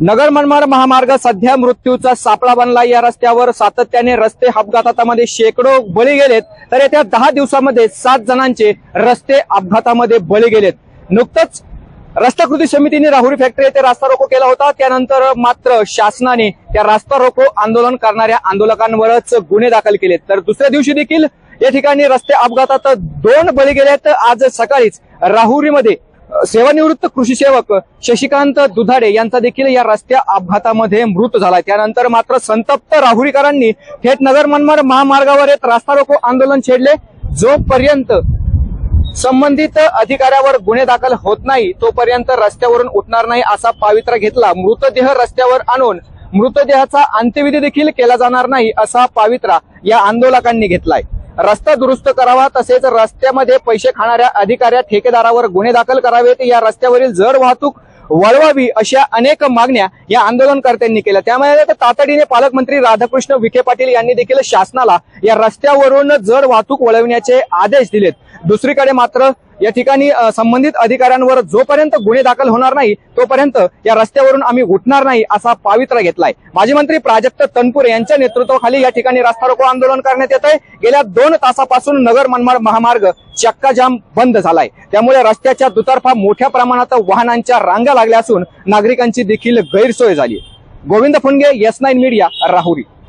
नगर मनमाड महामार्ग सध्या मृत्यूचा सापळा बनला या रस्त्यावर सातत्याने रस्ते अपघातामध्ये शेकडो बळी गेलेत. तर येत्या दहा दिवसामध्ये सात जणांचे रस्ते अपघातामध्ये बळी गेलेत. नुकतंच रस्ता कृती समितीने राहुरी फॅक्टरी येथे रास्ता रोको केला होता. त्यानंतर मात्र शासनाने त्या रास्ता रोको आंदोलन करणाऱ्या आंदोलकांवरच गुन्हे दाखल केलेत. तर दुसऱ्या दिवशी देखील या ठिकाणी रस्ते अपघातात दोन बळी गेलेत. आज सकाळीच राहुरीमध्ये सेवानिवृत्त कृषी सेवक शशिकांत दुधाडे यांचा देखील या रस्त्या अपघातामध्ये मृत झाला. त्यानंतर मात्र संतप्त राहुरीकरांनी थेट नगर मनमाड महामार्गावर येत रास्ता रोको आंदोलन छेडले. जोपर्यंत संबंधित अधिकाऱ्यावर गुन्हे दाखल होत नाही तोपर्यंत रस्त्यावरून उठणार नाही असा पावित्रा घेतला. मृतदेह रस्त्यावर आणून मृतदेहाचा अंत्यविधी देखील केला जाणार नाही असा पावित्रा या आंदोलकांनी घेतलाय. रस्ता दुरुस्त करावा तसेच रस्त्यामध्ये पैसे खाणाऱ्या अधिकाऱ्या ठेकेदारावर गुन्हे दाखल करावेत. या रस्त्यावरील जड वाहतूक वळवावी अशा अनेक मागण्या या आंदोलनकर्त्यांनी केल्या. त्यामुळे तातडीने पालकमंत्री राधाकृष्ण विखे पाटील यांनी देखील शासनाला या रस्त्यावरून जड वाहतूक वळविण्याचे आदेश दिलेत. दुसरीकडे मात्र या ठिकाणी संबंधित अधिकाऱ्यांवर जोपर्यंत गुन्हे दाखल होणार नाही तोपर्यंत या रस्त्यावरून आम्ही उठणार नाही असा पावित्रा घेतलाय. माजी मंत्री प्राजक्त तनपुरे यांच्या नेतृत्वाखाली या ठिकाणी रस्ता रोको आंदोलन करण्यात येत आहे गेल्या दोन तासापासून नगर मनमाड महामार्ग चक्काजाम बंद झालाय. त्यामुळे रस्त्याच्या दुतर्फा मोठ्या प्रमाणात वाहनांच्या रांगा लागल्या असून नागरिकांची देखील गैरसोय झाली. Govind Phunge S nine media Rahuri.